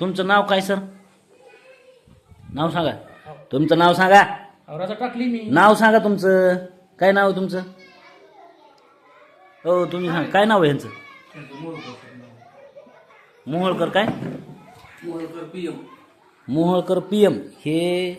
तुमचं नाव काय सर? नाव सांगा. तुमचं नाव सांगा. औराचा टाकली मी. नाव सांगा तुमचं. काय नाव आहे तुमचं? हो तुम्ही सांगा. काय नाव आहे यांचं मोहोळकर काय? Moholkar P M. हे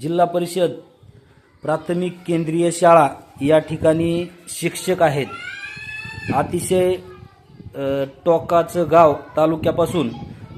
जिल्हा परिषद प्राथमिक केंद्रीय शाळा या ठिकाणी शिक्षक आहेत. अतिशय टोकाचं गाव तालुक्यापासून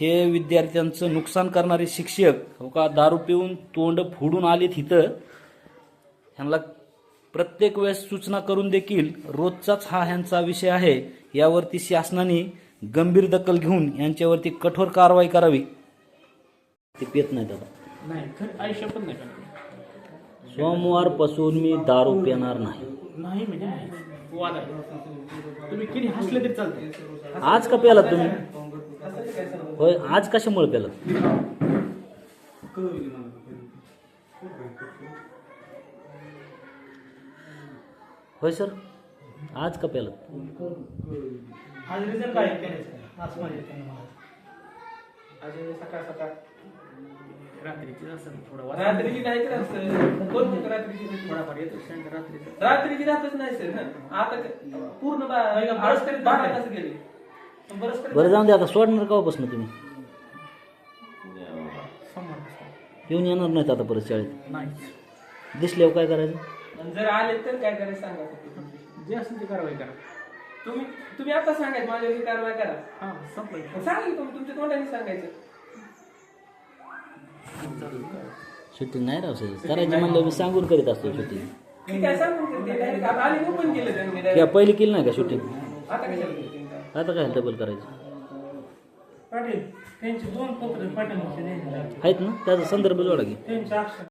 हे विद्यार्थ्यांचं नुकसान करणारे शिक्षक हो का दारू पिऊन तोंड फोडून आलेत इथं. ह्यांना प्रत्येक वेळेस सूचना करून देखील रोजचाच हा ह्यांचा विषय आहे. यावरती शासनाने गंभीर दखल घेऊन यांच्यावरती कठोर कारवाई करावी. ते पित नाही खरं आयुष्य पण नाही सोमवारपासून मी दारू पिणार नाही. नाही म्हणजे तुम्ही किती हसले तरी चालते आज का प्यालात तुम्ही? होय आज कशामुळे केलं? होय सर. आज का पेलं? आज काय केलं आज सकाळ सकाळ रात्रीची असं थोडं रात्रीची नाही तर असं कोण रात्रीची? थोडाफार येतो रात्रीचं रात्रीची राहतच नाही सर. आता पूर्ण बा- बारा तास गेले. बरं जाऊन दे आता सोडणार का बसणं तुम्ही? येऊन येणार नाहीत आता परत शाळेत. नाही दिसल्यावर काय करायचं? आणि जर आले तर काय करायचं सांगा फक्त. जे असेल ते कारवाई करा. तुम्ही तुम्ही आता सांगायचं माझ्यावरती कारवाई करा. हां संपलं. सांगा की तुम्ही तुमच्या तोंडाने सांगायचं. शूटिंग नाही राव सर करायची म्हणलं मी सांगून करीत असतो शूटिंग मी काय सांगून ते direct आता आली ओपन केलं त्यांनी किंवा direct. पहिली केली नाही का शूटिंग आता कशाला? आता काय डबल करायचं? पाटील त्यांचे दोन पत्र पाटील आहेत ना? त्याचा संदर्भ जोडा की. त्यांचे अक्षर